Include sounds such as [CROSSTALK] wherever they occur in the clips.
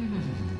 Mm-hmm. [LAUGHS]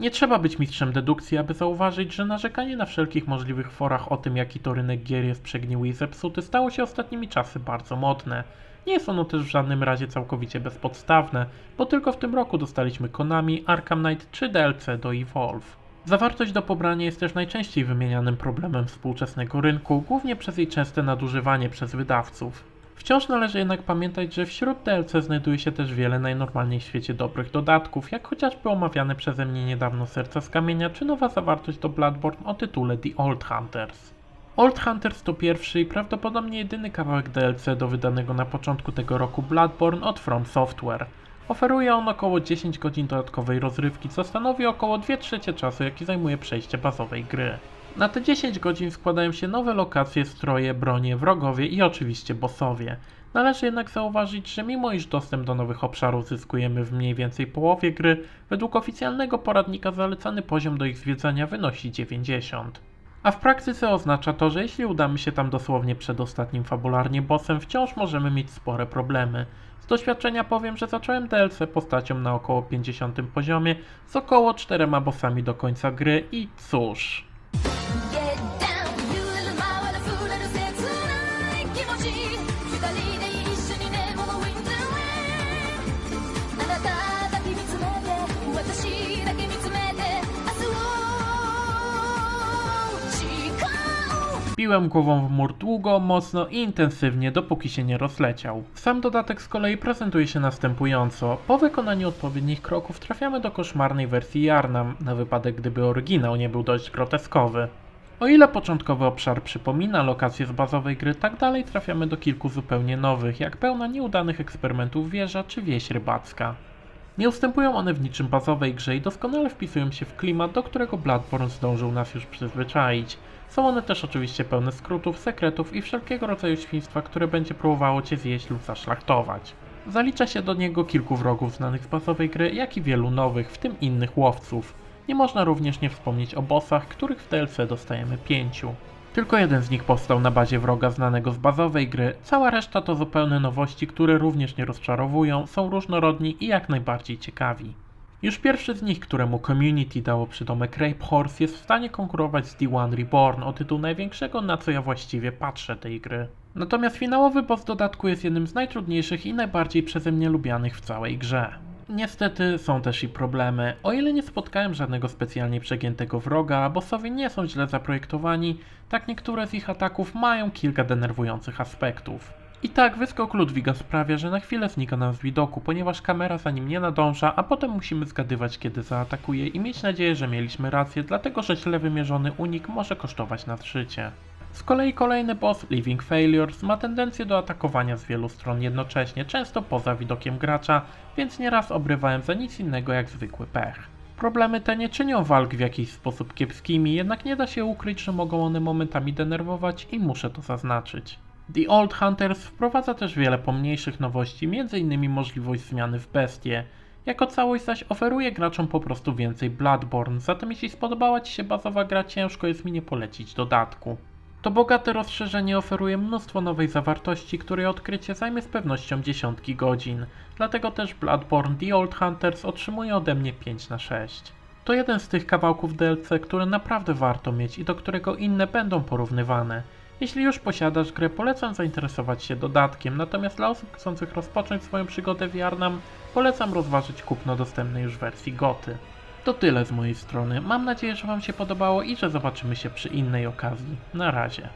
Nie trzeba być mistrzem dedukcji, aby zauważyć, że narzekanie na wszelkich możliwych forach o tym, jaki to rynek gier jest przegniły i zepsuty, stało się ostatnimi czasy bardzo modne. Nie jest ono też w żadnym razie całkowicie bezpodstawne, bo tylko w tym roku dostaliśmy Konami, Arkham Knight czy DLC do Evolve. Zawartość do pobrania jest też najczęściej wymienianym problemem współczesnego rynku, głównie przez jej częste nadużywanie przez wydawców. Wciąż należy jednak pamiętać, że wśród DLC znajduje się też wiele najnormalniej w świecie dobrych dodatków, jak chociażby omawiane przeze mnie niedawno Serca z Kamienia, czy nowa zawartość do Bloodborne o tytule The Old Hunters. Old Hunters to pierwszy i prawdopodobnie jedyny kawałek DLC do wydanego na początku tego roku Bloodborne od From Software. Oferuje on około 10 godzin dodatkowej rozrywki, co stanowi około 2 trzecie czasu, jaki zajmuje przejście bazowej gry. Na te 10 godzin składają się nowe lokacje, stroje, bronie, wrogowie i oczywiście bossowie. Należy jednak zauważyć, że mimo iż dostęp do nowych obszarów zyskujemy w mniej więcej połowie gry, według oficjalnego poradnika zalecany poziom do ich zwiedzania wynosi 90. A w praktyce oznacza to, że jeśli udamy się tam dosłownie przed ostatnim fabularnie bossem, wciąż możemy mieć spore problemy. Z doświadczenia powiem, że zacząłem DLC postacią na około 50 poziomie z około 4 bossami do końca gry i cóż... う Biłem głową w mur długo, mocno i intensywnie, dopóki się nie rozleciał. Sam dodatek z kolei prezentuje się następująco. Po wykonaniu odpowiednich kroków trafiamy do koszmarnej wersji Jarnam, na wypadek gdyby oryginał nie był dość groteskowy. O ile początkowy obszar przypomina lokacje z bazowej gry, tak dalej trafiamy do kilku zupełnie nowych, jak pełna nieudanych eksperymentów wieża czy wieś rybacka. Nie ustępują one w niczym bazowej grze i doskonale wpisują się w klimat, do którego Bloodborne zdążył nas już przyzwyczaić. Są one też oczywiście pełne skrótów, sekretów i wszelkiego rodzaju świństwa, które będzie próbowało cię zjeść lub zaszlachtować. Zalicza się do niego kilku wrogów znanych z bazowej gry, jak i wielu nowych, w tym innych łowców. Nie można również nie wspomnieć o bossach, których w DLC dostajemy pięciu. Tylko jeden z nich powstał na bazie wroga znanego z bazowej gry, cała reszta to zupełne nowości, które również nie rozczarowują, są różnorodni i jak najbardziej ciekawi. Już pierwszy z nich, któremu community dało przydomek Rape Horse, jest w stanie konkurować z D1 Reborn o tytuł największego, na co ja właściwie patrzę tej gry. Natomiast finałowy boss dodatku jest jednym z najtrudniejszych i najbardziej przeze mnie lubianych w całej grze. Niestety są też i problemy. O ile nie spotkałem żadnego specjalnie przegiętego wroga, bossowie nie są źle zaprojektowani, tak niektóre z ich ataków mają kilka denerwujących aspektów. I tak wyskok Ludwiga sprawia, że na chwilę znika nam z widoku, ponieważ kamera za nim nie nadąża, a potem musimy zgadywać kiedy zaatakuje i mieć nadzieję, że mieliśmy rację, dlatego że źle wymierzony unik może kosztować nas życie. Z kolei kolejny boss, Living Failures, ma tendencję do atakowania z wielu stron jednocześnie, często poza widokiem gracza, więc nieraz obrywałem za nic innego jak zwykły pech. Problemy te nie czynią walk w jakiś sposób kiepskimi, jednak nie da się ukryć, że mogą one momentami denerwować i muszę to zaznaczyć. The Old Hunters wprowadza też wiele pomniejszych nowości, m.in. możliwość zmiany w bestie. Jako całość zaś oferuje graczom po prostu więcej Bloodborne, zatem jeśli spodobała Ci się bazowa gra, ciężko jest mi nie polecić dodatku. To bogate rozszerzenie oferuje mnóstwo nowej zawartości, której odkrycie zajmie z pewnością dziesiątki godzin. Dlatego też Bloodborne The Old Hunters otrzymuje ode mnie 5 na 6. To jeden z tych kawałków DLC, które naprawdę warto mieć i do którego inne będą porównywane. Jeśli już posiadasz grę, polecam zainteresować się dodatkiem, natomiast dla osób chcących rozpocząć swoją przygodę w Jarnam, polecam rozważyć kupno dostępnej już wersji Goty. To tyle z mojej strony. Mam nadzieję, że Wam się podobało i że zobaczymy się przy innej okazji. Na razie.